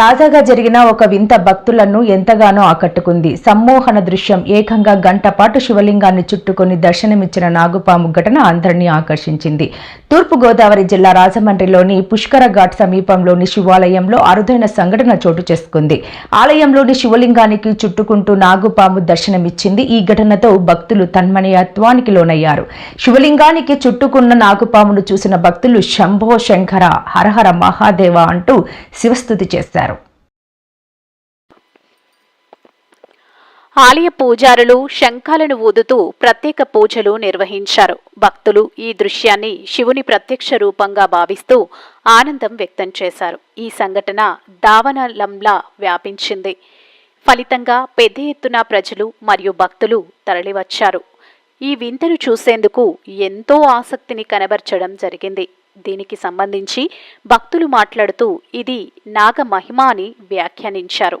తాజాగా జరిగిన ఒక వింత భక్తులను ఎంతగానో ఆకట్టుకుంది. సమ్మోహన దృశ్యం ఏకంగా గంట పాటు శివలింగాన్ని చుట్టుకొని దర్శనమిచ్చిన నాగుపాము ఘటన అందరినీ ఆకర్షించింది. తూర్పుగోదావరి జిల్లా రాజమండ్రిలోని పుష్కర ఘాట్ సమీపంలోని శివాలయంలో అరుదైన సంఘటన చోటు చేసుకుంది. ఆలయంలోని శివలింగానికి చుట్టుకుంటూ నాగుపాము దర్శనమిచ్చింది. ఈ ఘటనతో భక్తులు తన్మనయత్వానికి లోనయ్యారు. శివలింగానికి చుట్టుకున్న నాగుపామును చూసిన భక్తులు శంభో శంకర హరహర మహాదేవ అంటూ శివస్థుతి చేశారు. ఆలయ పూజారులు శంఖాలను ఊదుతూ ప్రత్యేక పూజలు నిర్వహించారు. భక్తులు ఈ దృశ్యాన్ని శివుని ప్రత్యక్ష రూపంగా భావిస్తూ ఆనందం వ్యక్తం చేశారు. ఈ సంఘటన దావనలంలా వ్యాపించింది. ఫలితంగా పెద్ద ఎత్తున ప్రజలు మరియు భక్తులు తరలివచ్చారు. ఈ వింతను చూసేందుకు ఎంతో ఆసక్తిని కనబర్చడం జరిగింది. దీనికి సంబంధించి భక్తులు మాట్లాడుతూ ఇది నాగమహిమ అని వ్యాఖ్యానించారు.